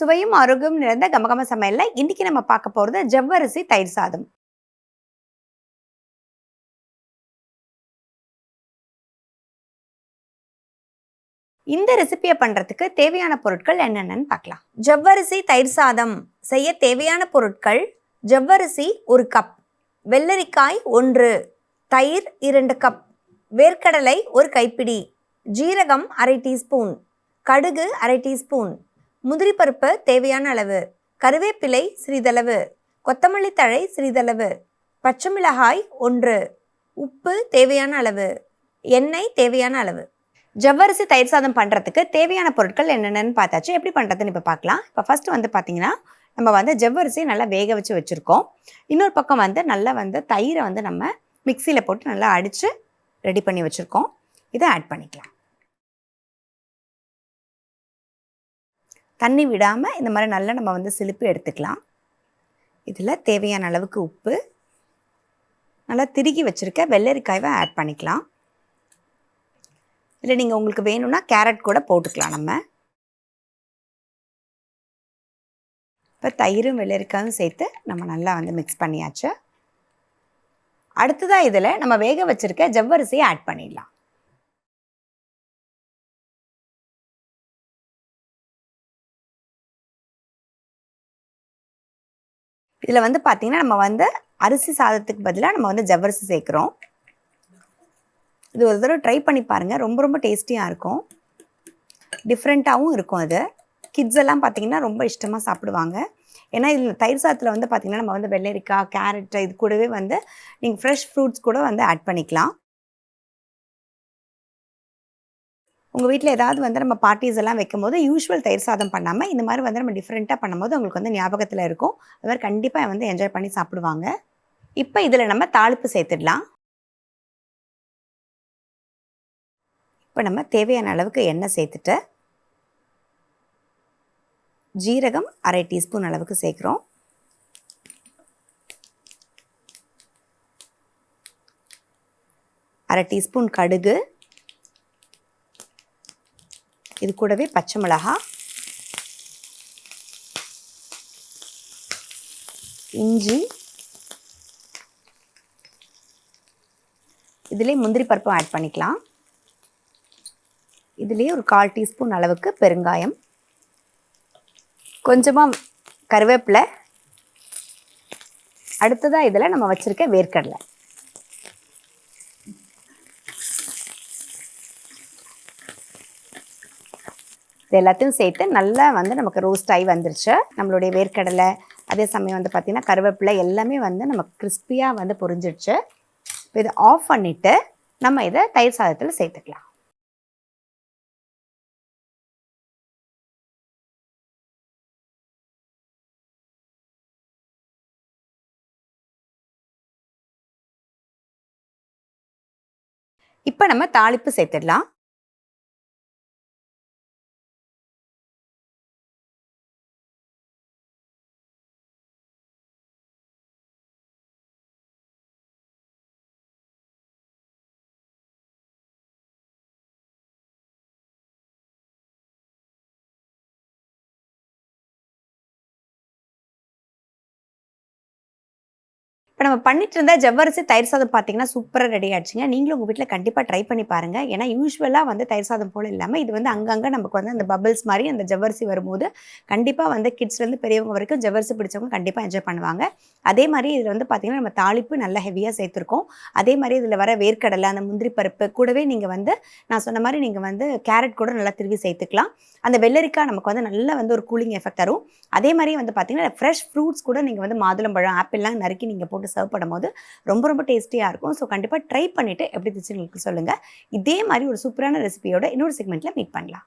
சுவையும் ஆரோக்கியம் நிறைந்த கமகம சமையலில் இன்றைக்கி நம்ம பார்க்க போகிறது ஜவ்வரிசி தயிர் சாதம். இந்த ரெசிபியை பண்ணுறதுக்கு தேவையான பொருட்கள் என்னென்னு பார்க்கலாம். ஜவ்வரிசி தயிர் சாதம். செய்ய தேவையான பொருட்கள் ஜவ்வரிசி ஒரு கப். வெள்ளரிக்காய் ஒன்று. தயிர் இரண்டு கப். வேர்க்கடலை ஒரு கைப்பிடி. ஜீரகம் அரை டீஸ்பூன். கடுகு அரை டீஸ்பூன். முந்திரி பருப்பு தேவையான அளவு. கருவேப்பிலை சிறிதளவு. கொத்தமல்லி தழை சிறிதளவு. பச்சை மிளகாய் ஒன்று. உப்பு தேவையான அளவு. எண்ணெய் தேவையான அளவு. ஜவ்வரிசி தயிர் சாதம் பண்ணுறதுக்கு தேவையான பொருட்கள் என்னென்னு பார்த்தாச்சு. எப்படி பண்ணுறதுன்னு இப்போ பார்க்கலாம். இப்போ ஃபஸ்ட்டு வந்து பார்த்தீங்கன்னா நம்ம வந்து ஜவ்வரிசி நல்லா வேக வச்சு வச்சுருக்கோம். இன்னொரு பக்கம் வந்து நல்லா வந்து தயிரை வந்து நம்ம மிக்சியில் போட்டு நல்லா அடித்து ரெடி பண்ணி வச்சுருக்கோம். இதை ஆட் பண்ணிக்கலாம். தண்ணி விடாமல் இந்த மாதிரி நல்லா நம்ம வந்து சிலுப்பி எடுத்துக்கலாம். இதில் தேவையான அளவுக்கு உப்பு. நல்லா திருகி வச்சுருக்க வெள்ளரிக்காய்வை ஆட் பண்ணிக்கலாம். இல்லை நீங்கள் உங்களுக்கு வேணும்னா கேரட் கூட போட்டுக்கலாம் நம்ம. இப்போ தயிரும் வெள்ளரிக்காயும் சேர்த்து நம்ம நல்லா வந்து மிக்ஸ் பண்ணியாச்சு. அடுத்ததாக இதில் நம்ம வேக வச்சுருக்க ஜவ்வரிசியை ஆட் பண்ணிடலாம். இதில் வந்து பார்த்திங்கன்னா நம்ம வந்து அரிசி சாதத்துக்கு பதிலாக நம்ம வந்து ஜவ்வரிசி சேர்க்குறோம். இது ஒரு தடவை ட்ரை பண்ணி பாருங்கள் ரொம்ப ரொம்ப டேஸ்டியாக இருக்கும். டிஃப்ரெண்ட்டாகவும் இருக்கும் அது. கிட்ஸ் எல்லாம் பார்த்திங்கன்னா ரொம்ப இஷ்டமாக சாப்பிடுவாங்க. ஏன்னா இதில் தயிர் சாதத்தில் வந்து பார்த்திங்கன்னா நம்ம வந்து வெள்ளரிக்காய் கேரட் இது கூடவே வந்து நீங்கள் ஃப்ரெஷ் ஃப்ரூட்ஸ் கூட வந்து ஆட் பண்ணிக்கலாம். உங்கள் வீட்டில் ஏதாவது வந்து நம்ம பார்ட்டிஸ் எல்லாம் வைக்கும்போது யூஸ்வல் தயிர் சாதம் பண்ணாமல் இந்த மாதிரி வந்து நம்ம டிஃப்ரெண்ட்டாக பண்ணும்போது உங்களுக்கு வந்து ஞாபகத்தில் இருக்கும். அது மாதிரி கண்டிப்பாக வந்து என்ஜாய் பண்ணி சாப்பிடுவாங்க. இப்போ இதில் நம்ம தாளிப்பு சேர்த்துடலாம். இப்போ நம்ம தேவையான அளவுக்கு எண்ணெய் சேர்த்துட்டு ஜீரகம் அரை டீஸ்பூன் அளவுக்கு சேர்க்குறோம். அரை டீஸ்பூன் கடுகு. இது கூடவே பச்சை மிளகா. இஞ்சி. இதிலே முந்திரி பருப்பும் ஆட் பண்ணிக்கலாம். இதுலேயே ஒரு கால் டீஸ்பூன் அளவுக்கு பெருங்காயம். கொஞ்சமாக கருவேப்பிலை. அடுத்ததாக இதில் நம்ம வச்சுருக்க வேர்க்கடலை. இது எல்லாத்தையும் சேர்த்து நல்லா வந்து நமக்கு ரோஸ்ட் ஆகி வந்துருச்சு. நம்மளுடைய வேர்க்கடலை அதே சமயம் வந்து பார்த்திங்கன்னா கருவேப்பிலை எல்லாமே வந்து நமக்கு கிறிஸ்பியாக வந்து பொரிஞ்சிடுச்சு இப்போ இதை ஆஃப் பண்ணிவிட்டு நம்ம இதை தயிர் சாதத்தில் சேர்த்துக்கலாம். இப்போ நம்ம தாளிப்பு சேர்த்துடலாம். இப்போ நம்ம பண்ணிட்டு இருந்தால் ஜவ்வரிசி தயிர் சாதம் பார்த்தீங்கன்னா சூப்பராக ரெடி ஆயிடுச்சுங்க. நீங்களும் உங்கள் வீட்டில் கண்டிப்பாக ட்ரை பண்ணி பாருங்கள் ஏன்னா யூஸ்வலாக வந்து தயிர் சாதம் போல் இல்லாமல் இது வந்து அங்கங்கே நமக்கு வந்து அந்த பபிள்ஸ் மாதிரி அந்த ஜவ்வரிசி வரும்போது கண்டிப்பாக வந்து கிட்ஸ்லேருந்து பெரியவங்க வரைக்கும் ஜவ்வரிசி பிடிச்சவங்க கண்டிப்பாக என்ஜாய் பண்ணுவாங்க. அதே மாதிரி இதில் வந்து பார்த்திங்கன்னா நம்ம தாளிப்பு நல்லா ஹெவியாக சேர்த்துருக்கோம். அதே மாதிரி இதில் வர வேர்க்கடலை அந்த முந்திரி பருப்பு கூடவே நீங்கள் வந்து நான் சொன்ன மாதிரி நீங்கள் வந்து கேரட் கூட நல்லா திருவி சேர்த்துக்கலாம். அந்த வெள்ளரிக்காய் நமக்கு வந்து நல்லா வந்து ஒரு கூலிங் எஃபெக்ட் தரும். அதே மாதிரி வந்து பார்த்திங்கன்னா ஃப்ரெஷ் ஃப்ரூட்ஸ் கூட நீங்கள் வந்து மாதுளம்பழம் ஆப்பிள்லாம் நறுக்கி நீங்கள் போட்டு சர்வ் பண்ணும்போது ரொம்ப ரொம்ப டேஸ்டியாக இருக்கும். ஸோ கண்டிப்பாக ட்ரை பண்ணிவிட்டு எப்படி இருந்துச்சு உங்களுக்கு சொல்லுங்கள் இதே மாதிரி ஒரு சூப்பரான ரெசிபியோட இன்னொரு செக்மெண்ட்டில் மீட் பண்ணலாம்.